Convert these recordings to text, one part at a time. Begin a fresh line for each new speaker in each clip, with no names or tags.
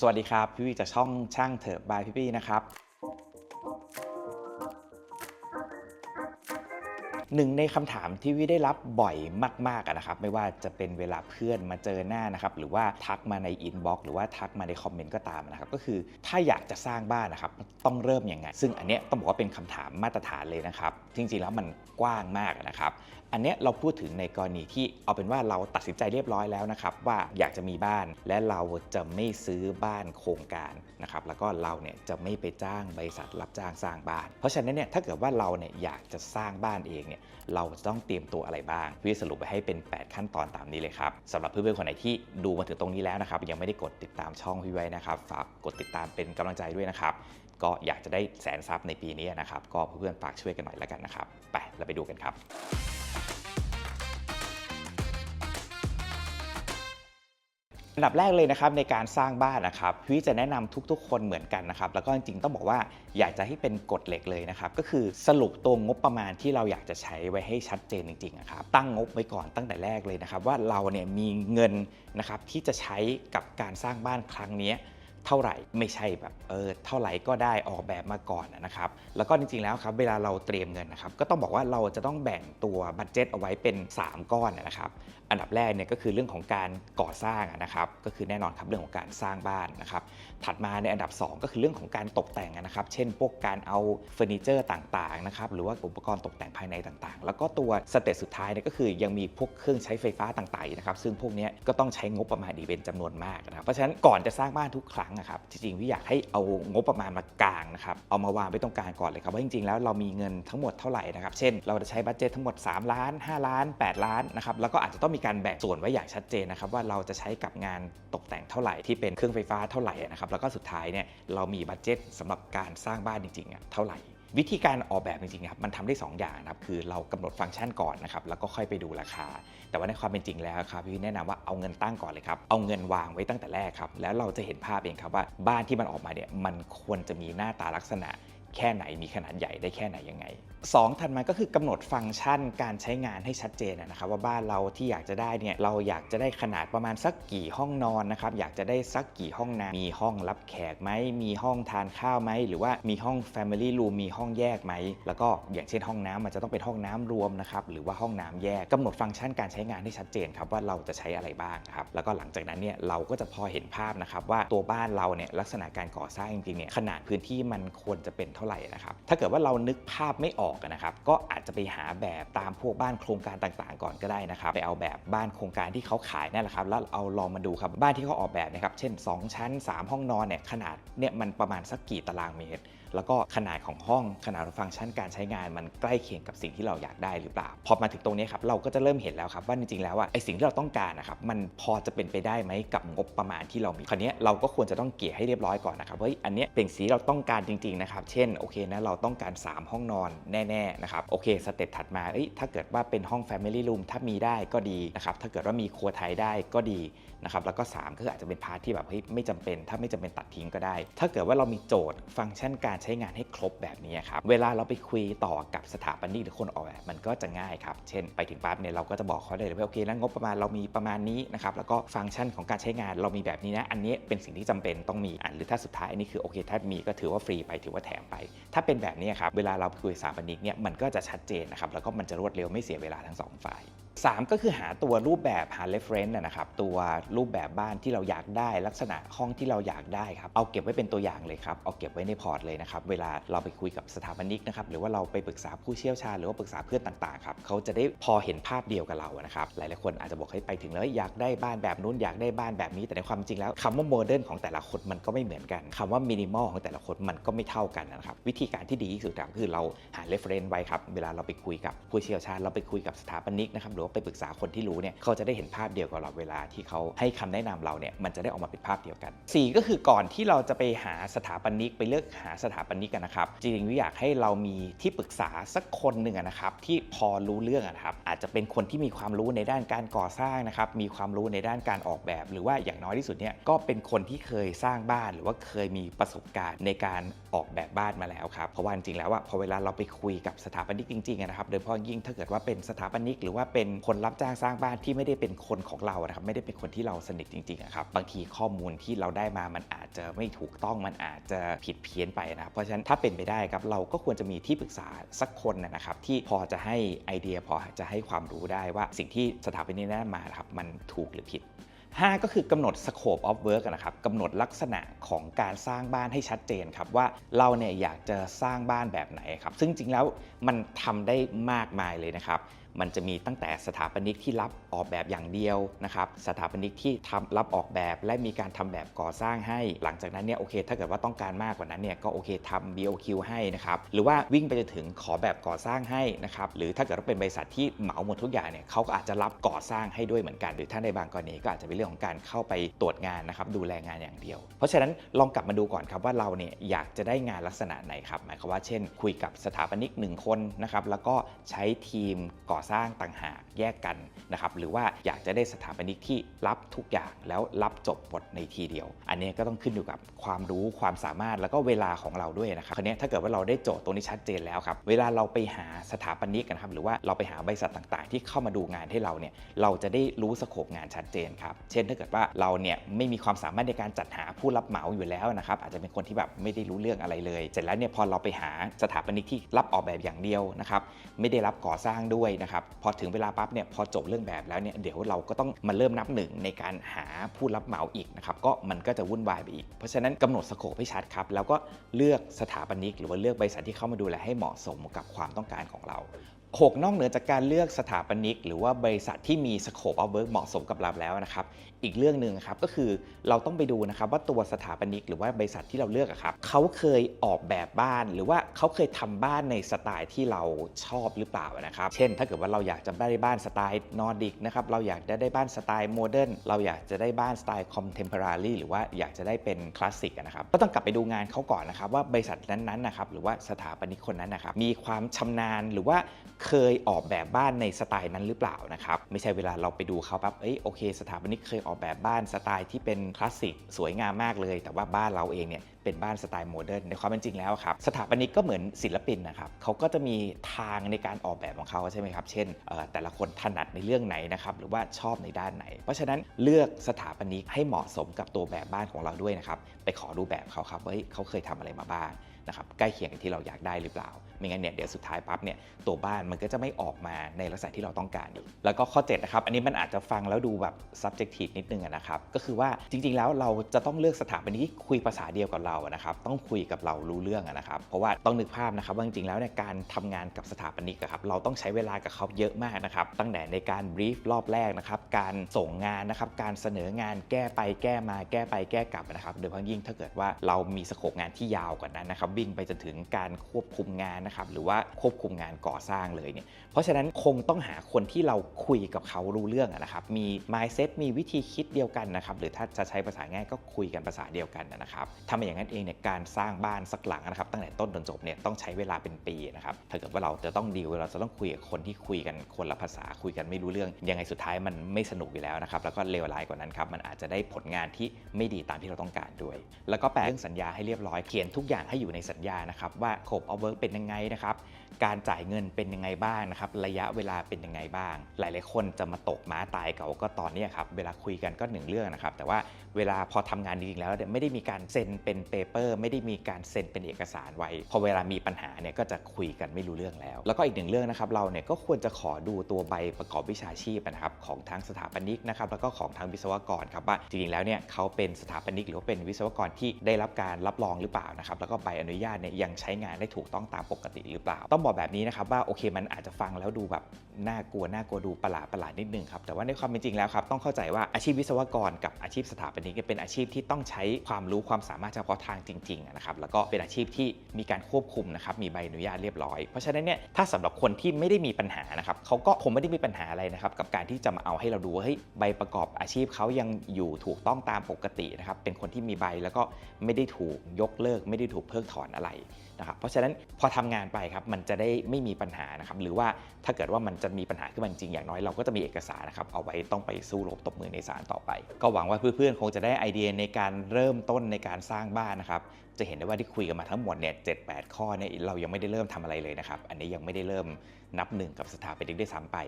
สวัสดีครับ พี่วีจากช่องช่างเถอะบายพี่ปี้นะครับหนึ่งในคำถามที่วิได้รับบ่อยมากๆนะครับ ไม่ว่าจะเป็นเวลาเพื่อนมาเจอหน้านะครับ หรือว่าทักมาในอินบ็อกซ์หรือว่าทักมาในคอมเมนต์ก็ตามนะครับ ก็คือถ้าอยากจะสร้างบ้านนะครับ ต้องเริ่มยังไง ซึ่งอันเนี้ยต้องบอกว่าเป็นคำถามมาตรฐานเลยนะครับ จริงๆแล้วมันกว้างมากนะครับ อันนี้เราพูดถึงในกรณีที่เอาเป็นว่าเราตัดสินใจเรียบร้อยแล้วนะครับว่าอยากจะมีบ้านและเราจะไม่ซื้อบ้านโครงการนะครับแล้วก็เราเนี่ยจะไม่ไปจ้างบริษัทรับจ้างสร้างบ้าน เพราะฉะนั้นเนี่ยถ้าเกิดว่าเราเนี่ยอยากจะสร้างบ้านเองเนี่ยเราต้องเตรียมตัวอะไรบ้างพี่สรุปไปให้เป็น 8 ขั้นตอนตามนี้เลยครับสำหรับเพื่อนๆคนไหนที่ดูมาถึงตรงนี้แล้วนะครับยังไม่ได้กดติดตามช่องพี่ไว้นะครับฝากกดติดตามเป็นกำลังใจด้วยนะครับก็อยากจะได้แสนซับในปีนี้นะครับ ก็เพื่อนๆฝากช่วยกันหน่อยแล้วกันนะครับ ไปเราไปดูกันครับ อันดับแรกเลยนะครับในการสร้างบ้านนะครับพี่จะแนะนำทุกๆ คนเหมือนกันนะครับแล้วก็จริงๆต้องบอกว่าอยากจะให้เป็นกฎเหล็กเลยนะครับก็คือสรุปตัวงบประมาณที่เราอยากจะใช้ไว้ให้ชัดเจนจริงๆนะครับตั้งงบไว้ก่อนตั้งแต่แรกเลยนะครับว่าเราเนี่ยมีเงินนะครับที่จะใช้กับการสร้างบ้านครั้งนี้ เท่าไหร่ไม่ใช่แบบเออเท่าไหร่ก็ได้ออกแบบมาก่อนนะครับแล้วก็จริงๆแล้วครับเวลาเราเตรียมเงินนะครับก็ต้องบอกว่าเราจะต้องแบ่งตัวบัตเจ็ตเอาไว้เป็น 3 ก้อนนะครับอันดับแรกเนี่ยก็คือเรื่องของการก่อสร้างนะครับก็คือแน่นอนครับเรื่องของการสร้างบ้านนะครับถัดมาในอันดับ 2 ก็คือเรื่องของการตกแต่งนะครับ เช่นพวกการเอาเฟอร์นิเจอร์ต่างๆนะครับหรือว่าอุปกรณ์ตกแต่งภายในต่างๆ แล้วก็ตัวสเตจสุดท้ายเนี่ยก็คือยังมีพวกเครื่องใช้ไฟฟ้าต่างๆนะครับซึ่งพวกนี้ก็ต้องใช้งบประมาณอีกเป็นจำนวนมากนะครับเพราะฉะนั้นก่อนจะสร้างบ้านทุกครั้งนะครับจริงๆพี่อยากให้เอางบประมาณมากลางนะครับเอามาวางไว้ตรงกลางก่อนเลยครับว่าจริงๆแล้วเรามีเงินทั้งหมดเท่าไหร่นะครับเช่น เราจะใช้บัตเจตทั้งหมด 3 ล้าน 5 ล้าน 8 ล้านนะครับแล้วก็อาจจะต้องมีการแบ่งส่วนไว้อย่างชัดเจนนะครับว่าเราจะใช้กับงานตกแต่งเท่าไหร่ที่เป็นเครื่องไฟฟ้าเท่าไหร่นะครับแล้วก็สุดท้ายเนี่ยเรามีบัตเจตสำหรับการสร้างบ้านจริงๆอะเท่าไหร่ วิธีการออกแบบจริงๆครับมันทำได้ 2 อย่างนะครับคือเรากำหนดฟังก์ชันก่อนนะครับแล้วก็ค่อยไปดูราคา แต่ว่าในความเป็นจริงแล้วครับพี่แนะนำว่าเอาเงินตั้งก่อนเลยครับเอาเงินวางไว้ตั้งแต่แรกครับแล้วเราจะเห็นภาพเองครับว่าบ้านที่มันออกมาเนี่ยมันควรจะมีหน้าตาลักษณะ แค่ไหนมีขนาดใหญ่ได้แค่ไหนยังไง 2 ถัดมาก็คือกำหนดฟังก์ชันการใช้งานให้ชัดเจนนะครับว่าบ้านเราที่อยากจะได้เนี่ยเราอยากจะได้ขนาดประมาณสักกี่ห้องนอนนะครับอยากจะได้สักกี่ห้องน้ำมีห้องรับแขกไหมมีห้องทานข้าวไหมหรือว่ามีห้อง Family Room มีห้องแยกไหมแล้วก็อย่างเช่นห้องน้ำมันจะต้องเป็นห้องน้ำรวมนะครับหรือว่าห้องน้ำแยกกำหนดฟังก์ชันการใช้งานให้ชัดเจนครับว่าเราจะใช้อะไรบ้างครับแล้วก็หลังจากนั้นเนี่ยเราก็จะพอเห็นภาพนะครับว่าตัวบ้านเราเนี่ยลักษณะการก่อสร้างจริงๆเนี่ยขนาดพื้นที่มันควรจะเป็นเท่าไหร่นะครับ ถ้าเกิดว่าเรานึกภาพไม่ออกนะครับ ก็อาจจะไปหาแบบตามพวกบ้านโครงการต่างๆ ก่อนก็ได้นะครับ ไปเอาแบบบ้านโครงการที่เขาขายนั่นแหละครับ แล้วเอาลองมาดูครับ บ้านที่เขาออกแบบนะครับ เช่น 2 ชั้น 3 ห้องนอนเนี่ย ขนาดเนี่ยมันประมาณสักกี่ตารางเมตรแล้วก็ขนาดของห้องขนาดฟังก์ชันการใช้งานมันใกล้เคียงกับสิ่งที่เราอยากได้หรือเปล่า พอมาถึงตรงนี้ครับเราก็จะเริ่มเห็นแล้วครับว่าจริงๆแล้วว่าไอสิ่งที่เราต้องการนะครับมันพอจะเป็นไปได้ไหมกับงบประมาณที่เรามีคราวนี้เราก็ควรจะต้องเกี่ยให้เรียบร้อยก่อนนะครับเฮ้ยอันนี้เป็นสีเราต้องการจริงๆนะครับเช่นโอเคนะเราต้องการ 3 ห้องนอนแน่ๆนะครับโอเคสเต็ปถัดมาเอ้ยถ้าเกิดว่าเป็นห้อง Family Room ถ้ามีได้ก็ดีนะครับถ้าเกิดว่ามีครัวไทยได้ก็ดีนะครับแล้วก็ 3 ก็คืออาจจะเป็นพาร์ทที่แบบเฮ้ยไม่จำเป็น ถ้าไม่จำเป็นตัดทิ้งก็ได้ ถ้าเกิดว่าเรามีโจทย์ฟังก์ชันการใช้งานให้ครบแบบนี้ครับ เวลาเราไปคุยต่อกับสถาปนิกหรือคนออกแบบมันก็จะง่ายครับ เช่นไปถึงปั๊บเนี่ยเราก็จะบอกเขาได้เลยว่าโอเคแล้วงบประมาณเรามีประมาณนี้นะครับ แล้วก็ฟังก์ชันของการใช้งานเรามีแบบนี้นะ อันนี้เป็นสิ่งที่จำเป็นต้องมีอะหรือถ้าสุดท้ายอันนี้คือโอเคถ้ามีก็ถือว่าฟรีไปถือว่าแถมไป ถ้าเป็นแบบนี้ครับ เวลาเราคุยสถาปนิกเนี่ยมันก็จะชัดเจนนะครับ แล้วก็มันจะรวดเร็วไม่เสียเวลาทั้งสองฝ่าย 3 ก็คือหาตัวรูปแบบหา reference นะนะครับตัวรูปแบบบ้านที่เราอยากได้ลักษณะห้องที่เราอยากได้ครับเอาเก็บไว้เป็นตัวอย่างเลยครับเอาเก็บไว้ในพอร์ตเลยนะครับเวลาเราไปคุยกับสถาปนิกนะครับหรือว่าเราไปปรึกษาผู้เชี่ยวชาญหรือว่าปรึกษาเพื่อนต่างๆครับเขาจะได้พอเห็นภาพเดียวกับเรานะครับหลายๆคนอาจจะบอกให้ไปถึงแล้วอยากได้บ้านแบบนู้นอยากได้บ้านแบบนี้แต่ในความจริงแล้วคำว่าโมเดิร์นของแต่ละคนมันก็ไม่เหมือนกันคำว่ามินิมอลของแต่ละคนมันก็ไม่เท่ากันนะครับวิธีการที่ดีที่สุดครับคือเราหา reference ไว้ครับเวลาเราไปคุยกับผู้เชี่ยวชาญเราไปคุยกับสถาปนิกนะครับหรือว่าไปปรึกษาคนที่รู้เนี่ยเขาจะได้เห็นภาพเดียวกับเราเวลาที่เขาให้คำแนะนำเราเนี่ยมันจะได้ออกมาเป็นภาพเดียวกัน 4 ก็คือก่อนที่เราจะไปหาสถาปนิกไปเลือกหาสถาปนิกกันนะครับจริงๆวิอยากให้เรามีที่ปรึกษาสักคนหนึ่งนะครับที่พอรู้เรื่องนะครับอาจจะเป็นคนที่มีความรู้ในด้านการก่อสร้างนะครับมีความรู้ในด้านการออกแบบ หรือว่าอย่างน้อยที่สุดเนี่ยก็เป็นคนที่เคยสร้างบ้าน หรือว่าเคยมีประสบการณ์ในการออกแบบบ้านมาแล้วครับเพราะว่าจริงๆแล้วอะพอเวลาเราไปคุยกับสถาปนิกจริงๆนะครับโดยเฉพาะยิ่งถ้าเกิดว่าเป็นสถาปนิกหรือว่าเป็นคนรับจ้างสร้างบ้านที่ไม่ได้เป็นคนของเราครับไม่ได้เป็นคนที่เราสนิทจริงๆครับบางทีข้อมูลที่เราได้มามันอาจจะไม่ถูกต้องมันอาจจะผิดเพี้ยนไปนะครับเพราะฉะนั้นถ้าเป็นไปได้ครับเราก็ควรจะมีที่ปรึกษาสักคนนะครับที่พอจะให้ไอเดียพอจะให้ความรู้ได้ว่าสิ่งที่สถาปนิกแนะนำมาครับมันถูกหรือผิด5ก็คือกำหนด scope of work นะครับกำหนดลักษณะของการสร้างบ้านให้ชัดเจนครับว่าเราเนี่ยอยากจะสร้างบ้านแบบไหนครับซึ่งจริงแล้วมันทำได้มากมายเลยนะครับ มันจะมีตั้งแต่สถาปนิกที่รับออกแบบอย่างเดียวนะครับสถาปนิกที่ทำรับออกแบบและมีการทำแบบก่อสร้างให้ หลังจากนั้นเนี่ยโอเค ถ้าเกิดว่าต้องการมากกว่านั้นเนี่ยก็โอเคทำ BOQ ให้นะครับหรือว่าวิ่งไปจนถึงขอแบบก่อสร้างให้นะครับหรือถ้าเกิดว่าเป็นบริษัทที่เหมาหมดทุกอย่างเนี่ยเขาก็อาจจะรับก่อสร้างให้ด้วยเหมือนกัน หรือถ้าในบางกรณีก็อาจจะเป็นเรื่องของการเข้าไปตรวจงานนะครับดูแลงานอย่างเดียว เพราะฉะนั้นลองกลับมาดูก่อนครับว่าเราเนี่ยอยากจะได้งานลักษณะไหนครับหมายความว่าเช่น คุยกับสถาปนิกหนึ่งคนนะครับแล้วก็ใช้ทีมก่อสร้างต่างหากแยกกันนะครับหรือว่าอยากจะได้สถาปนิกที่รับทุกอย่างแล้วรับจบหมดในทีเดียว อันนี้ก็ต้องขึ้นอยู่กับความรู้ความสามารถแล้วก็เวลาของเราด้วยนะครับคราวนี้ถ้าเกิดว่าเราได้โจทย์ตรงนี้ชัดเจนแล้วครับเวลาเราไปหาสถาปนิกนะครับหรือว่าเราไปหาบริษัทต่างๆ ที่เข้ามาดูงานให้เราเนี่ยเราจะได้รู้สโคปงานชัดเจนครับเช่นถ้าเกิดว่าเราเนี่ยไม่มีความสามารถในการจัดหาผู้รับเหมาอยู่แล้วนะครับอาจจะเป็นคนที่แบบไม่ได้รู้เรื่องอะไรเลย เสร็จแล้วเนี่ยพอเราไปหาสถาปนิกที่รับออกแบบอย่างเดียวนะครับไม่ได้รับก่อสร้างด้วยนะครับพอถึงเวลาปั๊บเนี่ยพอจบเรื่องแบบแล้วเนี่ยเดี๋ยวเราก็ต้องมาเริ่มนับหนึ่งในการหาผู้รับเหมาอีกนะครับก็มันก็จะวุ่นวายไปอีก เพราะฉะนั้นกำหนดสโคปให้ชัดครับแล้วก็เลือกสถาปนิกหรือว่าเลือกบริษัทที่เข้ามาดูแลให้เหมาะสมกับความต้องการของเรา6นอกเหนือจากการเลือกสถาปนิก หรือว่าบริษัทที่มีสโคปเอาเวิร์กเหมาะสมกับเราแล้วนะครับ อีกเรื่องหนึ่งครับก็คือเราต้องไปดูนะครับว่าตัวสถาปนิกหรือว่าบริษัทที่เราเลือกอะครับเขาเคยออกแบบบ้าน หรือว่าเขาเคยทำบ้านในสไตล์ที่เราชอบหรือเปล่านะครับ เช่น ถ้าเกิดว่าเราอยากจะได้บ้านสไตล์นอร์ดิกนะครับเราอยากจะได้บ้านสไตล์โมเดิร์นเราอยากจะได้บ้านสไตล์คอมเทมพอรารีหรือว่าอยากจะได้เป็นคลาสสิกนะครับก็ต้องกลับไปดูงานเขาก่อนนะครับว่าบริษัทนั้นๆนะครับหรือว่าสถาปนิกคนนั้นนะครับมีความชำนาญหรือว่าเคยออกแบบบ้านในสไตล์นั้นหรือเปล่านะครับไม่ใช่เวลาเราไปดูเขาปั๊บเอ้ยโอเค สถาปนิกเคยออกแบบบ้านสไตล์ที่เป็นคลาสสิกสวยงามมากเลย แต่ว่าบ้านเราเองเนี่ยเป็นบ้านสไตล์โมเดิร์นในความเป็นจริงแล้วครับสถาปนิกก็เหมือนศิลปินนะครับเขาก็จะมีทางในการออกแบบของเขาใช่ไหมครับเช่น แต่ละคนถนัดในเรื่องไหนนะครับหรือว่าชอบในด้านไหน เพราะฉะนั้นเลือกสถาปนิกให้เหมาะสมกับตัวแบบบ้านของเราด้วยนะครับไปขอดูแบบเขาครับว่าเฮ้ยเขาเคยทำอะไรมาบ้างนะครับใกล้เคียงกับที่เราอยากได้หรือเปล่า ไม่งั้นเนี่ยเดี๋ยวสุดท้ายปั๊บเนี่ยตัวบ้านมันก็จะไม่ออกมาในลักษณะที่เราต้องการอีกแล้วก็ข้อ7นะครับอันนี้มันอาจจะฟังแล้วดูแบบ subjective นิดนึงนะครับก็คือว่าจริง ๆ แล้วเราจะต้องเลือกสถาปนิกที่คุยภาษาเดียวกับเรานะครับต้องคุยกับเรารู้เรื่องนะครับเพราะว่าต้องนึกภาพนะครับว่าจริงๆแล้วเนี่ยการทำงานกับสถาปนิกครับเราต้องใช้เวลากับเขาเยอะมากนะครับตั้งแต่ในการ brief รอบแรกนะครับการส่งงานนะครับการเสนองานแก้ไปแก้มาแก้ไปแก้กลับนะครับโดยเฉพาะยิ่งถ้าเกิดว่าเรามีสโคปงานที่ยาวกว่านั้นนะครับวิ่งไปจนถึงการควบคุมงานนะครับหรือว่าควบคุมงานก่อสร้างเลยเนี่ยเพราะฉะนั้นคงต้องหาคนที่เราคุยกับเขารู้เรื่องนะครับมี mindset มีวิธีคิดเดียวกันนะครับหรือถ้าจะใช้ภาษาง่ายก็คุยกันภาษาเดียวกันนะครับถ้าไม่อย่างนั้นเองเนี่ยการสร้างบ้านสักหลังนะครับตั้งแต่ต้นจนจบเนี่ยต้องใช้เวลาเป็นปีนะครับถ้าเกิดว่าเราจะต้องดีลเราจะต้องคุยกับคนที่คุยกันคนละภาษาคุยกันไม่รู้เรื่อง ยังไงสุดท้ายมันไม่สนุกอยู่แล้วนะครับแล้วก็เลวร้ายกว่านั้นครับมันอาจจะได้ผลงานที่ไม่ดีตามที่เราต้องการด้วย แล้วก็แปลเรื่องสัญญาให้เรียบร้อยเขียนทุกอย่างให้อยู่ในสัญญานะครับว่าโคบเอาเวิร์กเป็นยังไงนะครับ การจ่ายเงินเป็นยังไงบ้างนะครับ ระยะเวลาเป็นยังไงบ้าง หลาย ๆ คนจะมาตกม้าตายเก่าก็ตอนนี้ครับ เวลาคุยกันก็หนึ่งเรื่องนะครับ แต่ว่าเวลาพอทำงานจริงๆแล้วไม่ได้มีการเซ็นเป็นเปเปอร์ ไม่ได้มีการเซ็นเป็นเอกสารไว้ พอเวลามีปัญหาเนี่ยก็จะคุยกันไม่รู้เรื่องแล้ว แล้วก็อีกหนึ่งเรื่องนะครับ เราเนี่ยก็ควรจะขอดูตัวใบประกอบวิชาชีพนะครับของทางสถาปนิกนะครับ แล้วก็ของทางวิศวกรครับว่าจริงๆแล้วเนี่ยเขาเป็นสถาปนิกหรือว่าเป็นวิศวกรที่ได้รับการรับรองหรือเปล่านะครับ แล้วก็ใบอนุญาตเนี่ยยังใช้งานได้ถูกต้องตามปกติหรือเปล่า ต้องบอกแบบนี้นะครับว่าโอเคมันอาจจะฟังแล้วดูแบบน่ากลัวน่ากลัวดูประหลาดประหลาดนิดนึงครับแต่ว่าในความเป็นจริงแล้วครับต้องเข้าใจว่าอาชีพวิศวกรกับอาชีพสถาปนิกเป็นอาชีพที่ต้องใช้ความรู้ความสามารถเฉพาะทางจริงๆนะครับแล้วก็เป็นอาชีพที่มีการควบคุมนะครับมีใบอนุญาตเรียบร้อย เพราะฉะนั้นเนี่ยถ้าสำหรับคนที่ไม่ได้มีปัญหานะครับเขาก็คงไม่ได้มีปัญหาอะไรนะครับกับการที่จะมาเอาให้เราดูว่าเฮ้ยใบประกอบอาชีพเขายังอยู่ถูกต้องตามปกตินะครับเป็นคนที่มีใบแล้วก็ไม่ได้ถูกยกเลิก ไม่ได้ถูกเพิกถอนอะไร นะครับเพราะฉะนั้นพอทำงานไปครับมันจะได้ไม่มีปัญหานะครับหรือว่าถ้าเกิดว่ามันจะมีปัญหาขึ้นมาจริงอย่างน้อยเราก็จะมีเอกสารนะครับเอาไว้ต้องไปสู้รบตบมือในศาลต่อไป ก็หวังว่าเพื่อนๆคงจะได้ไอเดียในการเริ่มต้นในการสร้างบ้านนะครับ จะเห็นได้ว่าที่คุยกันมาทั้งหมดเนี่ยเจ็ดแปดข้อเนี่ยเรายังไม่ได้เริ่มทำอะไรเลยนะครับ อันนี้ยังไม่ได้เริ่มนับหนึ่งกับสถาปนิกด้วยซ้ำไป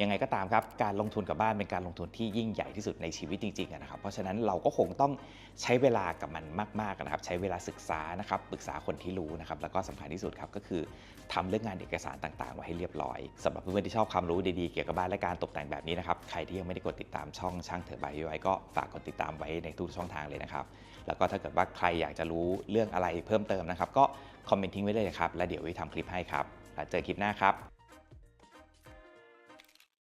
ยังไงก็ตามครับ การลงทุนกับบ้านเป็นการลงทุนที่ยิ่งใหญ่ที่สุดในชีวิตจริงๆนะครับ เพราะฉะนั้นเราก็คงต้องใช้เวลากับมันมากๆนะครับ ใช้เวลาศึกษานะครับ ปรึกษาคนที่รู้นะครับ แล้วก็สำคัญที่สุดครับก็คือทำเรื่องงานเอกสารต่างๆ ไว้ให้เรียบร้อยสำหรับเพื่อนๆที่ชอบความรู้ดีๆ เกี่ยวกับบ้านและการตกแต่งแบบนี้นะครับ ใครที่ยังไม่ได้กดติดตามช่องช่างเถอะบายไว้ก็ฝากกดติดตามไว้ในทุกช่องทางเลยนะครับ แล้วก็ถ้าเกิดว่าใครอยากจะรู้เรื่องอะไรเพิ่มเติมนะครับ ก็คอมเมนต์ทิ้งไว้เลยครับ แล้วเดี๋ยววิทำคลิปให้ครับแล้วเจอคลิปหน้าครับ